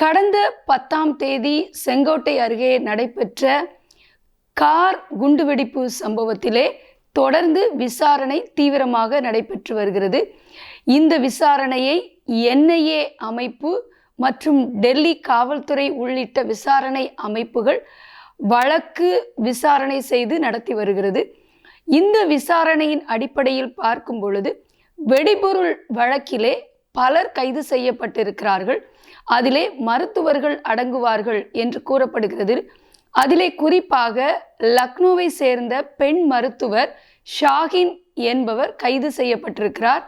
கடந்த பத்தாம் தேதி செங்கோட்டை அருகே நடைபெற்ற கார் குண்டுவெடிப்பு சம்பவத்திலே தொடர்ந்து விசாரணை தீவிரமாக நடைபெற்று வருகிறது. இந்த விசாரணையை என்ஐஏ அமைப்பு மற்றும் டெல்லி காவல்துறை உள்ளிட்ட விசாரணை அமைப்புகள் வழக்கு விசாரணை செய்து நடத்தி வருகிறது. இந்த விசாரணையின் அடிப்படையில் பார்க்கும் பொழுது வெடிபொருள் வழக்கிலே பலர் கைது செய்யப்பட்டிருக்கிறார்கள். அதிலே மருத்துவர்கள் அடங்குவார்கள் என்று கூறப்படுகிறது. அதிலே குறிப்பாக லக்னோவை சேர்ந்த பெண் மருத்துவர் ஷாகின் என்பவர் கைது செய்யப்பட்டிருக்கிறார்.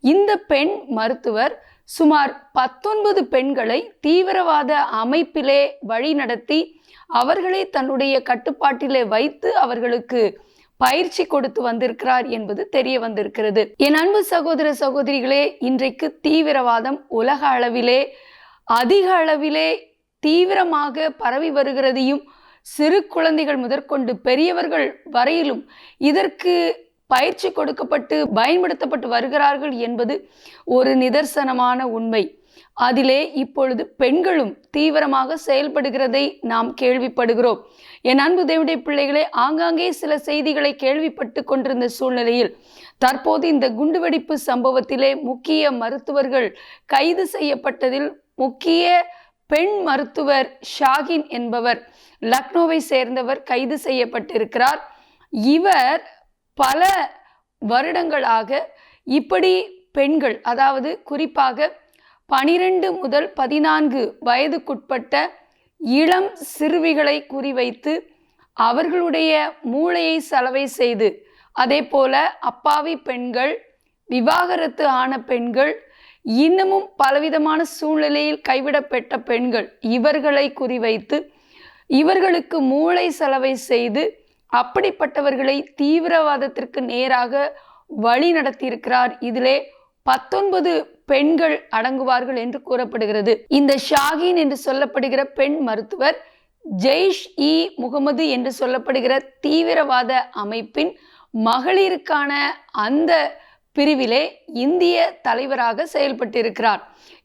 இந்த பெண் மருத்துவர் சுமார் பத்தொன்பது பெண்களை தீவிரவாத அமைப்பிலே வழிநடத்தி அவர்களை தன்னுடைய கட்டுப்பாட்டிலே வைத்து அவர்களுக்கு பயிற்சி கொடுத்து வந்திருக்கிறார் என்பது தெரிய வந்திருக்கிறது. என் அன்பு சகோதர சகோதரிகளே இன்றைக்கு தீவிரவாதம் உலக அளவிலே அதிக அளவிலே தீவிரமாக பரவி வருகிறதையும் சிறு குழந்தைகள் முதற்கொண்டு பெரியவர்கள் வரையிலும் இதற்கு பயிற்சி கொடுக்கப்பட்டு பயன்படுத்தப்பட்டு வருகிறார்கள் என்பது ஒரு நிதர்சனமான உண்மை. அதிலே இப்பொழுது பெண்களும் தீவிரமாக செயல்படுகிறதை நாம் கேள்விப்படுகிறோம். என் அன்பு தேவடைய பிள்ளைகளே ஆங்காங்கே சில செய்திகளை கேள்விப்பட்டு கொண்டிருந்த சூழ்நிலையில் தற்போது இந்த குண்டுவெடிப்பு சம்பவத்திலே முக்கிய மருத்துவர்கள் கைது செய்யப்பட்டதில் முக்கிய பெண் மருத்துவர் ஷாகின் என்பவர் லக்னோவை சேர்ந்தவர் கைது செய்யப்பட்டிருக்கிறார். இவர் பல வருடங்களாக இப்படி பெண்கள் அதாவது குறிப்பாக பனிரெண்டு முதல் பதினான்கு வயதுக்குட்பட்ட இளம் சிறுவிகளை குறிவைத்து அவர்களுடைய மூளையை சலவை செய்து அதே போல அப்பாவி பெண்கள் விவாகரத்து ஆன பெண்கள் இன்னமும் பலவிதமான சூழ்நிலையில் கைவிடப்பட்ட பெண்கள் இவர்களை குறிவைத்து இவர்களுக்கு மூளை செலவை செய்து அப்படிப்பட்டவர்களை தீவிரவாதத்திற்கு நேராக வழி நடத்தியிருக்கிறார். இதிலே பத்தொன்பது பெண்கள் அடங்குவார்கள் என்று கூறப்படுகிறது. இந்த ஷாகின் என்று சொல்லப்படுகிற பெண் மருத்துவர் ஜெய்ஷ் இ. முகமது என்று சொல்லப்படுகிற தீவிரவாத அமைப்பின் மகளிருக்கான அந்த பிரிவிலே இந்திய தலைவராக செயல்பட்டிருக்கிறார்.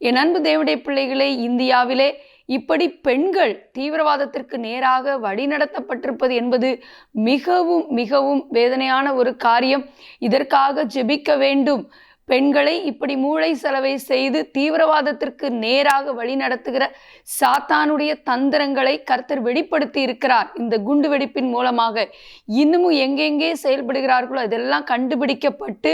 என் அன்பு தேவடைய பிள்ளைகளே இந்தியாவிலே இப்படி பெண்கள் தீவிரவாதத்திற்கு நேராக வழிநடத்தப்பட்டிருப்பது என்பது மிகவும் மிகவும் வேதனையான ஒரு காரியம். இதற்காக ஜெபிக்க வேண்டும். பெண்களை இப்படி மூளை செலவை செய்து தீவிரவாதத்திற்கு நேராக வழிநடத்துகிற சாத்தானுடைய தந்திரங்களை கர்த்தர் வெளிப்படுத்தி இருக்கிறார். இந்த குண்டு வெடிப்பின் மூலமாக இன்னமும் எங்கெங்கே செயல்படுகிறார்களோ அதெல்லாம் கண்டுபிடிக்கப்பட்டு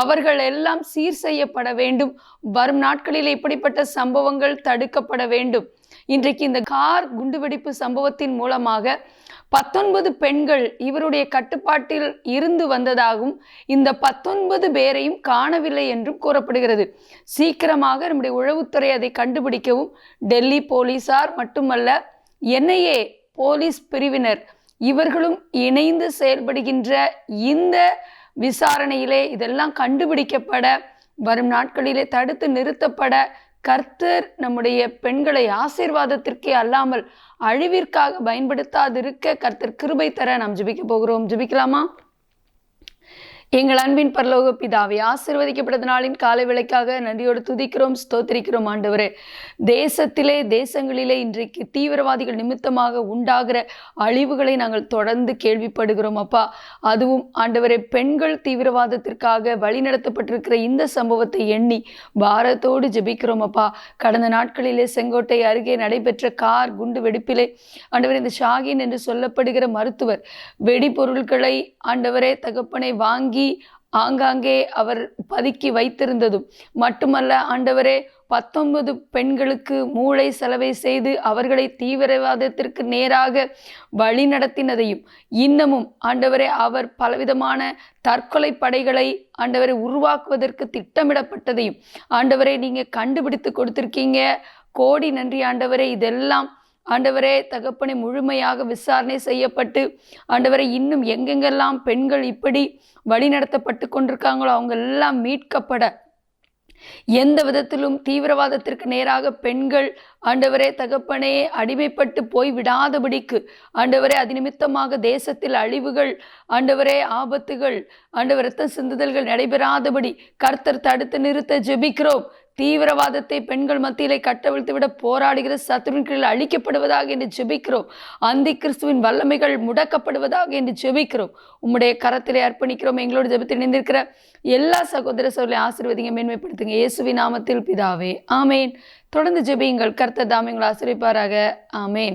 அவர்கள் எல்லாம் சீர் செய்யப்பட வேண்டும். வரும் நாட்களில் இப்படிப்பட்ட சம்பவங்கள் தடுக்கப்பட வேண்டும். இன்றைக்கு இந்த கார் குண்டுவெடிப்பு சம்பவத்தின் மூலமாக பத்தொன்பது பெண்கள் இவருடைய கட்டுப்பாட்டில் இருந்து வந்ததாகவும் இந்த பத்தொன்பது பேரையும் காணவில்லை என்றும் கூறப்படுகிறது. சீக்கிரமாக நம்முடைய உளவுத்துறை அதை கண்டுபிடிக்கவும் டெல்லி போலீசார் மட்டுமல்ல என்ஐஏ போலீஸ் பிரிவினர் இவர்களும் இணைந்து செயல்படுகின்ற இந்த விசாரணையிலே இதெல்லாம் கண்டுபிடிக்கப்பட வரும் நாட்களிலே தடுத்து நிறுத்தப்பட கர்த்தர் நம்முடைய பெண்களை ஆசீர்வாதத்திற்கே அல்லாமல் அழிவிற்காக பயன்படுத்தாதிருக்க கர்த்தர் கிருபை தர நாம் ஜெபிக்க போகிறோம். ஜெபிக்கலாமா? எங்கள் அன்பின் பரலோக பிதாவை ஆசிர்வதிக்கப்பட்ட நாளின் காலை விலைக்காக நன்றியோடு துதிக்கிறோம் ஸ்தோத்திரிக்கிறோம் ஆண்டவர். தேசத்திலே தேசங்களிலே இன்றைக்கு தீவிரவாதிகள் நிமித்தமாக உண்டாகிற அழிவுகளை நாங்கள் தொடர்ந்து கேள்விப்படுகிறோம் அப்பா. அதுவும் ஆண்டவரே பெண்கள் தீவிரவாதத்திற்காக வழிநடத்தப்பட்டிருக்கிற இந்த சம்பவத்தை எண்ணி பாரத்தோடு ஜெபிக்கிறோம் அப்பா. கடந்த நாட்களிலே செங்கோட்டை அருகே நடைபெற்ற கார் குண்டு வெடிப்பிலே ஆண்டவர் இந்த ஷாகின் என்று சொல்லப்படுகிற மருத்துவர் வெடிபொருட்களை ஆண்டவரே தகப்பனை வாங்கி ஆங்காங்கே அவர் பதுக்கி வைத்திருந்ததும். மட்டுமல்ல ஆண்டவரே பத்தொன்பது பெண்களுக்கு மூளை செலவை செய்து அவர்களை தீவிரவாதத்திற்கு நேராக வழி நடத்தினதையும் இன்னமும் ஆண்டவரே அவர் பலவிதமான தற்கொலை படைகளை ஆண்டவரை உருவாக்குவதற்கு திட்டமிடப்பட்டதையும் ஆண்டவரை நீங்கள் கண்டுபிடித்து கொடுத்துருக்கீங்க. கோடி நன்றி ஆண்டவரே இதெல்லாம் ஆண்டவரே தகப்பனை முழுமையாக விசாரணை செய்யப்பட்டு ஆண்டவரை இன்னும் எங்கெங்கெல்லாம் பெண்கள் இப்படி வழிநடத்தப்பட்டு கொண்டிருக்காங்களோ அவங்க எல்லாம் மீட்கப்பட. எந்த விதத்திலும் தீவிரவாதத்திற்கு நேராக பெண்கள் ஆண்டவரே தகப்பனே அடிமைப்பட்டு போய் விடாதபடிக்கு ஆண்டவரே அது நிமித்தமாக தேசத்தில் அழிவுகள் ஆண்டவரே ஆபத்துகள் ஆண்டவர் ரத்த சிந்துதல்கள் நடைபெறாதபடி கர்த்தர் தடுத்து நிறுத்த ஜெபிக்கிறோம். தீவிரவாதத்தை பெண்கள் மத்தியிலே கட்டவிழ்த்துவிட போராடுகிற போராடுகிற கீழ் அழிக்கப்படுவதாக என்று ஜெபிக்கிறோம். அந்தி கிறிஸ்துவின் வல்லமைகள் முடக்கப்படுவதாக என்று ஜெபிக்கிறோம். உம்முடைய கரத்திலே அர்ப்பணிக்கிறோம். எங்களோடு ஜெபத்தில் இணைந்திருக்கிற எல்லா சகோதர சோழலை ஆசீர்வதிங்க மேன்மைப்படுத்துங்க. இயேசுவி நாமத்தில் பிதாவே ஆமேன். தொடர்ந்து ஜெபியுங்கள். கர்த்தர் தாமியங்களை ஆசிரிப்பாராக ஆமேன்.